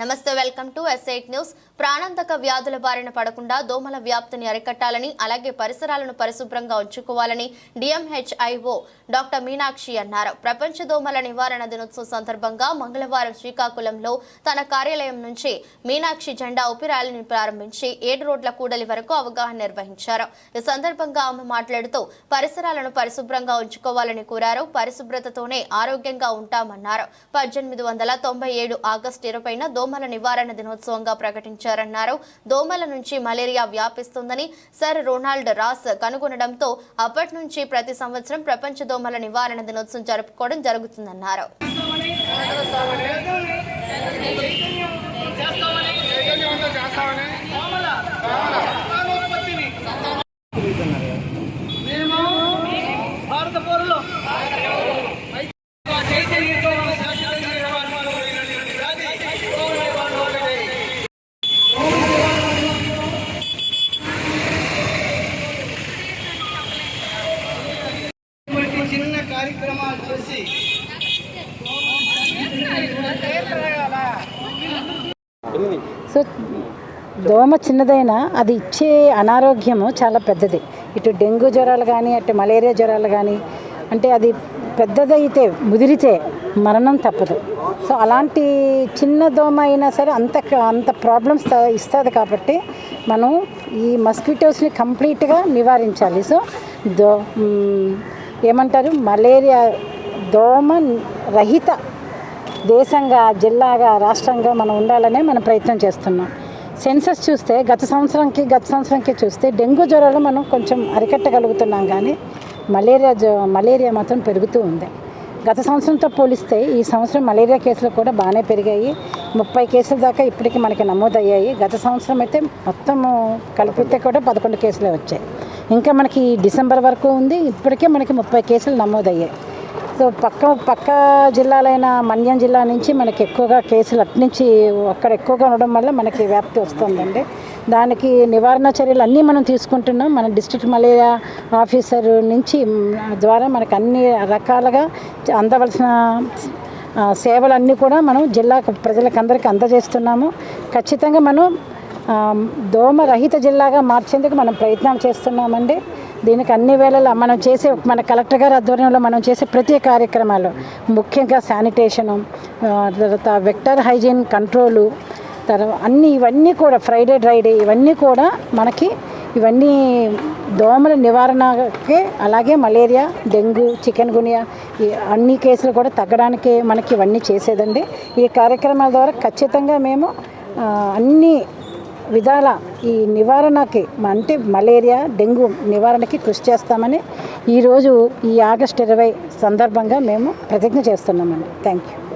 నమస్తే welcome to ఎస్ఐట్ news. ప్రాణాంతక వ్యాధుల బారిన పడకుండా దోమల వ్యాప్తిని అరికట్టాలని అలాగే పరిసరాలను పరిశుభ్రంగా ఉంచుకోవాలని డిఎంహెచ్ఐఓ డాక్టర్ మీనాక్షి అన్నారు. ప్రపంచ దోమల నివారణ దినోత్సవం సందర్భంగా మంగళవారం శ్రీకాకుళంలో తన కార్యాలయం నుంచి మీనాక్షి జెండా ఊపి ప్రారంభించి ఏడు రోడ్ల కూడలి వరకు అవగాహన నిర్వహించారు. ఈ సందర్భంగా ఆమె మాట్లాడుతూ పరిసరాలను పరిశుభ్రంగా ఉంచుకోవాలని కోరారు. పరిశుభ్రతతోనే ఆరోగ్యంగా ఉంటామన్నారు. పద్దెనిమిది వందల తొంభై ఏడు ఆగస్టు ఇరవైన దోమల నివారణ దినోత్సవంగా ప్రకటించారన్నారు. దోమల నుంచి మలేరియా వ్యాపిస్తుందని సర్ రొనాల్డ్ రాస్ కనుగొనడంతో అప్పటి నుంచి ప్రతి సంవత్సరం ప్రపంచ దోమల నివారణ దినోత్సవం జరుపుకోవడం జరుగుతుందన్నారు. మేము భారత పౌరులు చిన్న కార్యక్రమాలు చేసి సో దోమ చిన్నదైనా అది ఇచ్చే అనారోగ్యము చాలా పెద్దది. ఇటు డెంగ్యూ జ్వరాలు కానీ అటు మలేరియా జ్వరాలు కానీ అంటే అది పెద్దదైతే ముదిరితే మరణం తప్పదు. సో అలాంటి చిన్న దోమ అయినా సరే అంత అంత ప్రాబ్లమ్స్ ఇస్తుంది కాబట్టి మనం ఈ మస్కిటోస్ని కంప్లీట్గా నివారించాలి. సో దో ఏమంటారు? మలేరియా దోమ రహిత దేశంగా జిల్లాగా రాష్ట్రంగా మనం ఉండాలనే మనం ప్రయత్నం చేస్తున్నాం. సెన్సస్ చూస్తే గత సంవత్సరంకి గత సంవత్సరంకి చూస్తే డెంగ్యూ జ్వరాలు మనం కొంచెం అరికట్టగలుగుతున్నాం కానీ మలేరియా జ్వ మలేరియా మాత్రం పెరుగుతూ ఉంది. గత సంవత్సరంతో పోలిస్తే ఈ సంవత్సరం మలేరియా కేసులు కూడా బాగానే పెరిగాయి. ముప్పై కేసుల దాకా ఇప్పటికి మనకి నమోదయ్యాయి. గత సంవత్సరం అయితే మొత్తం కలిపితే కూడా పదకొండు కేసులే వచ్చాయి. ఇంకా మనకి డిసెంబర్ వరకు ఉంది. ఇప్పటికే మనకి ముప్పై కేసులు నమోదయ్యాయి. సో పక్క పక్క జిల్లాలైన మన్యం జిల్లా నుంచి మనకి ఎక్కువగా కేసులు అట్నుంచి అక్కడ ఎక్కువగా ఉండడం వల్ల మనకి వ్యాప్తి వస్తుందండి. దానికి నివారణ చర్యలు అన్నీ మనం తీసుకుంటున్నాం. మన డిస్ట్రిక్ట్ మలేరియా ఆఫీసర్ నుంచి ద్వారా మనకు అన్ని రకాలుగా అందవలసిన సేవలన్నీ కూడా మనం జిల్లా ప్రజలకు అందరికీ అందజేస్తున్నాము. ఖచ్చితంగా మనం దోమరహిత దోమ రహిత జిల్లాగా మార్చేందుకు మనం ప్రయత్నం చేస్తున్నామండి. దీనికి అన్ని వేళలా మనం చేసే మన కలెక్టర్ గారి ఆధ్వర్యంలో మనం చేసే ప్రతి కార్యక్రమాలు ముఖ్యంగా శానిటేషను తర్వాత వెక్టర్ హైజీన్ కంట్రోలు తర్వాత అన్ని ఇవన్నీ కూడా ఫ్రైడే డ్రైడే ఇవన్నీ కూడా మనకి ఇవన్నీ దోమల నివారణకి అలాగే మలేరియా డెంగ్యూ చికెన్ గునియా ఈ అన్ని కేసులు కూడా తగ్గడానికి మనకి ఇవన్నీ చేసేదండి. ఈ కార్యక్రమాల ద్వారా ఖచ్చితంగా మేము అన్నీ అన్ని విధాల ఈ నివారణకి అంటే మలేరియా డెంగ్యూ నివారణకి కృషి చేస్తామని ఈరోజు ఈ ఆగస్ట్ ఇరవై సందర్భంగా మేము ప్రతిజ్ఞ చేస్తున్నామండి. Thank you.